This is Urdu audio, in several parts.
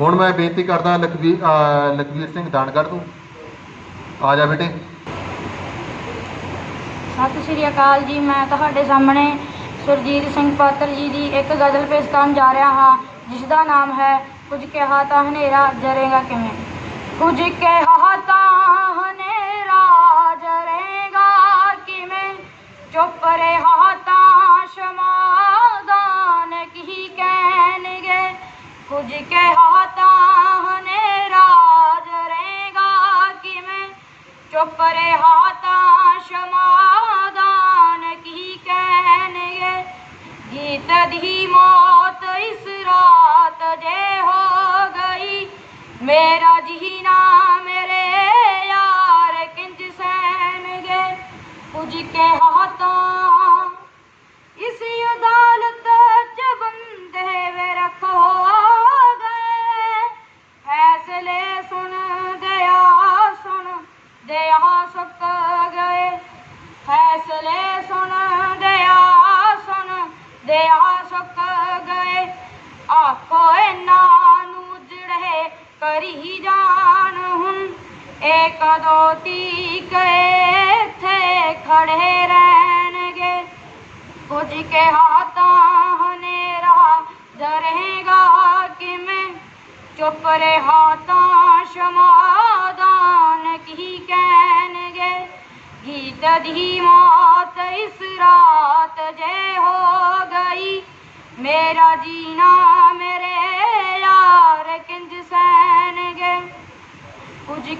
ਹੁਣ ਮੈਂ ਬੇਨਤੀ ਕਰਦਾ ਲਖਵੀਰ ਲਖਵੀਰ ਸਿੰਘ ਦਾਨਗੜ੍ਹ ਤੋਂ। ਆ ਜਾ ਬੇਟੇ। ਸਤਿ ਸ਼੍ਰੀ ਅਕਾਲ ਜੀ, ਮੈਂ ਤੁਹਾਡੇ ਸਾਹਮਣੇ ਸੁਰਜੀਤ ਸਿੰਘ ਪਾਤਰ ਜੀ ਦੀ ਇੱਕ ਗਜ਼ਲ ਪੇਸ਼ ਕਰਨ ਜਾ ਰਿਹਾ ਹਾਂ ਜਿਸ ਦਾ ਨਾਮ ਹੈ, ਕੁਝ ਕਿਹਾ ਤਾਂ ਹਨੇਰਾ ਜਰੇਗਾ ਕਿਵੇਂ? ਕੁਝ ਕਿਹਾ ਤਾਂ ਹਨੇਰਾ ਜਰੇਗਾ ਕਿਵੇਂ? ਚੁੱਪ ਰਿਹਾ ਤਾਂ ਸ਼ਮਾਦਾਨ ਕੀ ਕਹਿਣਗੇ? ਕੁਝ ਕਿਹਾ چپ رہاتا شمادان کی کہنے گیت دی موت اس رات جے ہو گئی۔ میرا جینا میرے یار کنج سین گے۔ کچھ کے کدو گئے تھے کھڑے رہن گے کچھ کے ہاتھاں ہنیرا درے گا کہ میں چپ رے ہاتھاں شمادان کی کہن گے گیت دی موت اس رات جے ہو گئی میرا جینا میرے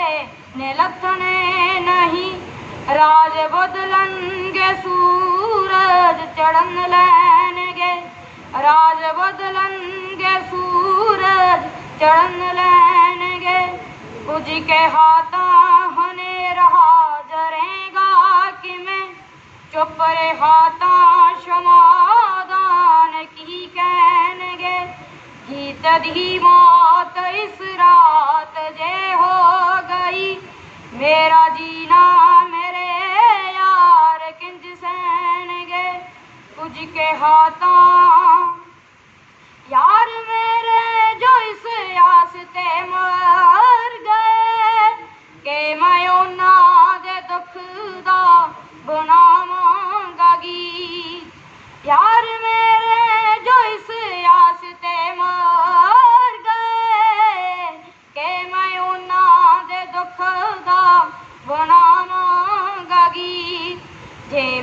ہے نہیں، راج بدلن سورج چڑھن لین گے، راج بدلن گے سورج چڑھن لین گے کچھ کے ہاتھا ہنے رہا جرے گا کہ میں چپ رہا شمار جد ہی موت اس رات جے ہو گئی میرا جینا میرے یار کنج سین گے کچھ کے ہاتھوں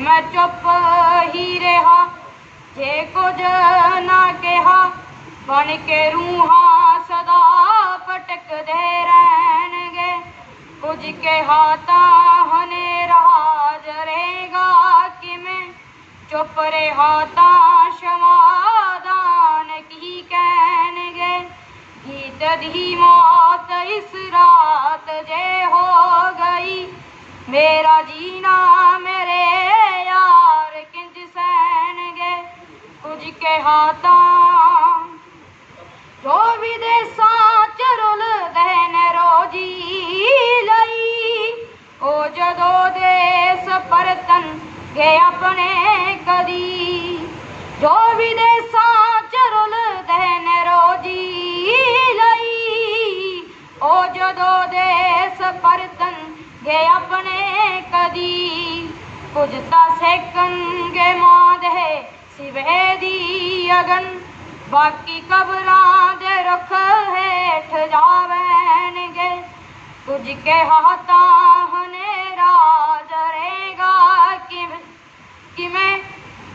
میں چپ ہی رہا جے کو جنا کہا بن کے روحاں صدا پٹک دے رہن گے کچھ کے ہاتھاں ہنے رہا جرے گا کہ میں چپ رہا تاں شمادان کی کہن گے گیت دی موت اس رات جے ہو گئی میرا جینا میں ਕੁਝ ਕਿਹਾ ਤਾਂ। ਜੋ ਵਿਦੇਸਾਂ ਚ ਰੁਲਦੇ ਨੇ ਰੋਜੀ ਲਈ। ਉਹ ਜਦੋਂ ਦੇਸ ਪਰਤਨ ਗਏ ਆਪਣੇ ਕਦੀ। ਜੋ ਵਿਦੇਸਾਂ ਚ ਰੁਲਦੇ ਨੇ ਰੋਜੀ ਲਈ। ਉਹ ਜਦੋਂ ਦੇਸ ਪਰਤਨ ਗਏ ਆਪਣੇ ਕਦੀ। ਕੁਝ ਤਾਂ ਸੇਕਣਗੇ ਮਾਂ ਦੇ سویدی اگن باقی قبراں دے رکھ ہے ٹھجاوین گے تجھ کے ہاتھاں راج رے گا کہ میں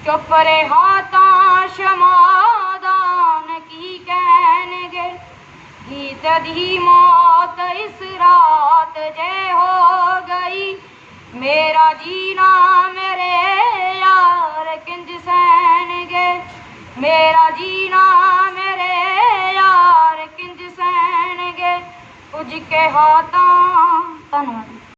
چپ رے ہاتھاں شمادان کی کہن گے گیت دی موت اس رات جے ہو گئی میرا جینا میرے یار ਕਿੰਜ ਸੈਣਗੇ ਮੇਰਾ ਜੀਣਾ ਮੇਰੇ ਯਾਰ ਕਿੰਜ ਸੈਣਗੇ ਪੁੱਜ ਕੇ ਹਾਤਾ ਤਨ